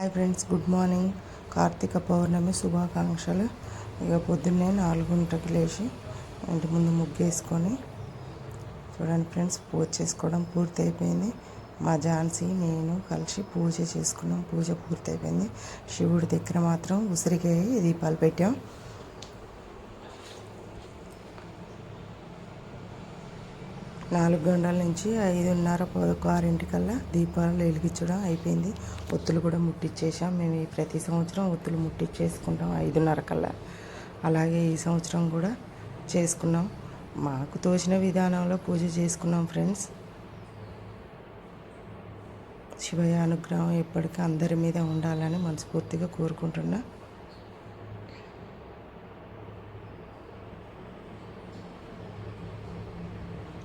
Hi friends good morning. Karthika Pournami శుభాకాంక్షలు. ఇక పొద్దున్నే నాలుగుంటకి లేచి ఇంటి ముందు ముగ్గేసుకొని చూడండి ఫ్రెండ్స్ పూజ చేసుకోవడం పూర్తి అయిపోయింది మా ఝాన్సీ నేను కలిసి పూజ చేసుకున్నాం. పూజ పూర్తి అయిపోయింది శివుడి దగ్గర మాత్రం ఉసిరికాయ దీపాలు పెట్టాం. నాలుగు గంటల నుంచి ఐదున్నర పదకొ ఆరింటికల్లా దీపాలు వెలిగించడం అయిపోయింది. ఒత్తులు కూడా ముట్టించేసాం మేము ప్రతి సంవత్సరం ఒత్తులు ముట్టించేసుకుంటాం ఐదున్నర కల్లా అలాగే ఈ సంవత్సరం కూడా చేసుకున్నాం. మాకు తోచిన విధానంలో పూజ చేసుకున్నాం ఫ్రెండ్స్. శివయ అనుగ్రహం ఎప్పటికీ అందరి మీద ఉండాలని మనస్ఫూర్తిగా కోరుకుంటున్నా.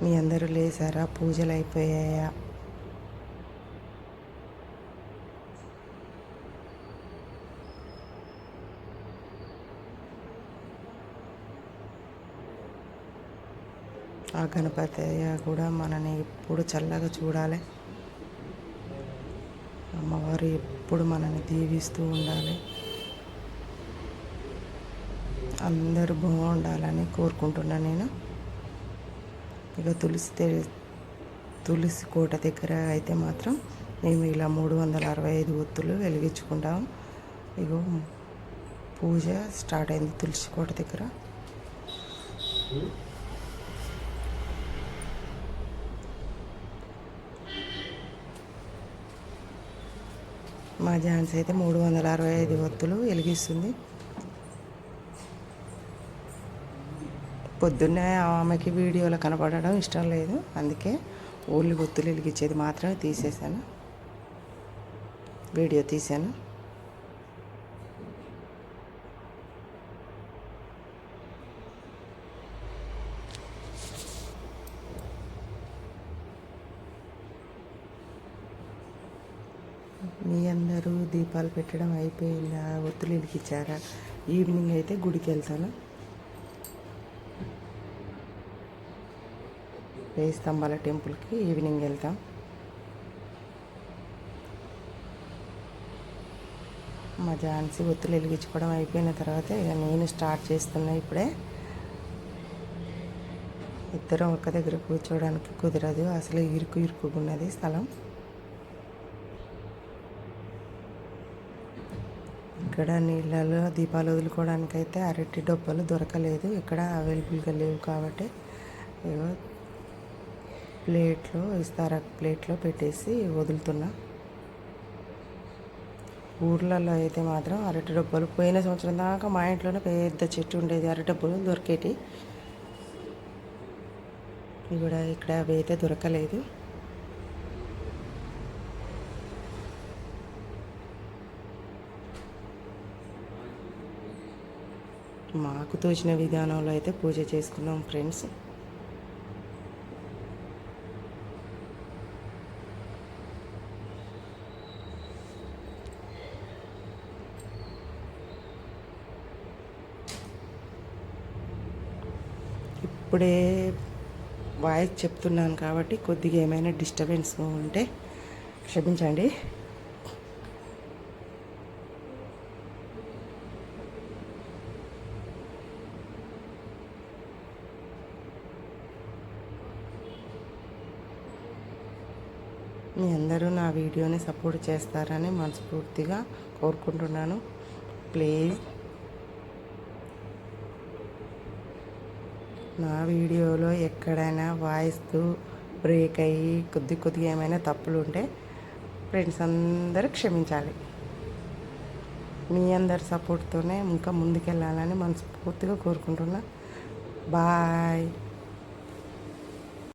మీ అందరూ లేసారా? పూజలు అయిపోయాయా? ఆ గణపతి కూడా మనని ఎప్పుడు చల్లగా చూడాలి. అమ్మవారు ఎప్పుడు మనని దీవిస్తూ ఉండాలి. అందరూ బాగుండాలని కోరుకుంటున్నా నేను. ఇక తులసి తులసి కోట దగ్గర అయితే మాత్రం మేము ఇలా మూడు వందల అరవై ఐదు ఒత్తులు వెలిగించుకుంటాం. ఇగో పూజ స్టార్ట్ అయింది తులసి కోట దగ్గర. మా ఝాన్సీ అయితే మూడు వందల అరవై ఐదు ఒత్తులు వెలిగిస్తుంది. పొద్దున్నే ఆమెకి వీడియోలో కనపడడం ఇష్టం లేదు. అందుకే ఓన్లీ ఒత్తులు వెలిగించేది మాత్రమే తీసేశాను. వీడియో తీశాను. మీ అందరూ దీపాలు పెట్టడం అయిపోయిందా? ఒత్తులు వెలిగించారా? ఈవినింగ్ అయితే గుడికి వెళ్తాను. వేయి స్తంభాల టెంపుల్కి ఈవినింగ్ వెళ్తాం. మా ఝాన్సీ ఒత్తులు వెలిగించుకోవడం అయిపోయిన తర్వాత ఇక నేను స్టార్ట్ చేస్తున్నా ఇప్పుడే. ఇద్దరం ఒక్క దగ్గర కూర్చోవడానికి కుదరదు. అసలు ఇరుకు ఇరుకున్నది స్థలం. ఇక్కడ నీళ్ళలో దీపాలు వదులుకోవడానికి అయితే అరటి డొప్పలు దొరకలేదు. ఇక్కడ అవైలబుల్గా లేవు కాబట్టి ఏవో ప్లేట్లో ఇస్తారా ప్లేట్లో పెట్టేసి వదులుతున్నా. ఊర్లలో అయితే మాత్రం అరటి డబ్బులు పోయిన సంవత్సరం దాకా మా ఇంట్లోనే పెద్ద చెట్టు ఉండేది. అరటి డబ్బులు దొరికేటి ఇవి కూడా ఇక్కడ అవి అయితే దొరకలేదు. మాకు తోచిన విధానంలో అయితే పూజ చేసుకున్నాం ఫ్రెండ్స్. ఇప్పుడే వాయిస్ చెప్తున్నాను కాబట్టి కొద్దిగా ఏమైనా డిస్టర్బెన్స్ ఉంటే క్షమించండి. మీ అందరూ నా వీడియోని సపోర్ట్ చేస్తారని మనస్ఫూర్తిగా కోరుకుంటున్నాను. ప్లీజ్ నా వీడియోలో ఎక్కడైనా వాయిస్తూ బ్రేక్ అయ్యి కొద్ది కొద్దిగా ఏమైనా తప్పులు ఉంటే ఫ్రెండ్స్ అందరూ క్షమించాలి. మీ అందరి సపోర్ట్తోనే ఇంకా ముందుకెళ్ళాలని మనస్ఫూర్తిగా కోరుకుంటున్నా. బాయ్.